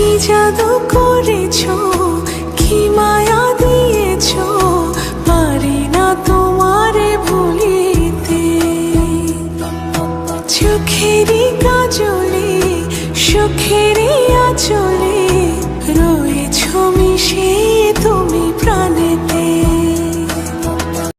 কি জাদু করেছ? কি পারি না তোমারে ভুলিতে। চোখেরই কাজলে সুখেরই